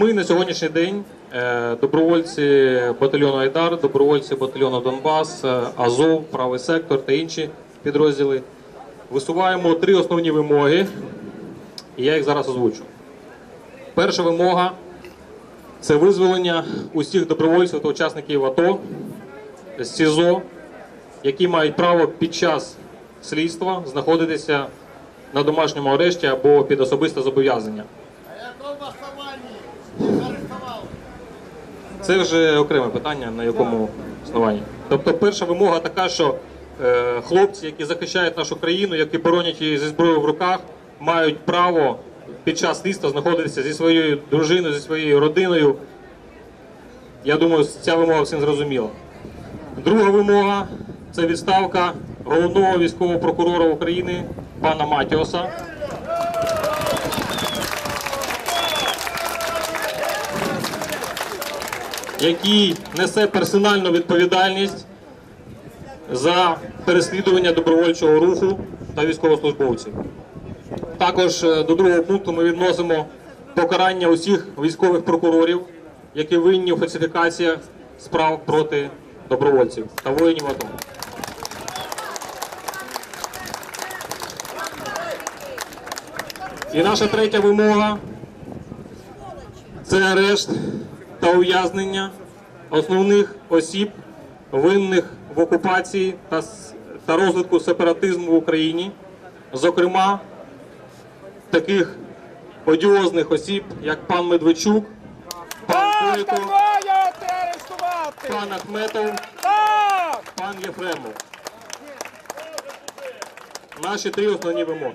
Ми на сьогоднішній день е, добровольці батальйону Айдар, добровольці батальйону Донбас, е, Азов, правий сектор та інші підрозділи висуваємо три основні вимоги, і я їх зараз озвучу. Перша вимога це визволення усіх добровольців та учасників АТО з СІЗО, які мають право під час слідства знаходитися на домашньому арешті або під особисте зобов'язання. На якому основанні їх арештували? Це вже окреме питання, на якому основанні. Тобто, перша вимога така, що е, хлопці, які захищають нашу країну, які боронять її зі зброєю в руках, мають право під час слідства знаходитися зі своєю дружиною, зі своєю родиною. Я думаю, ця вимога всім зрозуміла. Друга вимога це відставка головного військового прокурора України пана Матіоса. Який несе персональну відповідальність за переслідування добровольчого руху та військовослужбовців. Також е, до другого пункту ми відносимо покарання усіх військових прокурорів, які винні у фальсифікаціях справ проти добровольців та воїнів АТО. І наша третя вимога це арешт та ув'язнення основних осіб, винних в окупації та, та розвитку сепаратизму в Україні, зокрема таких одіозних осіб, як пан Медведчук, пан арештувати! пан Ахметов, пан Єфремов. Наші три основні вимоги.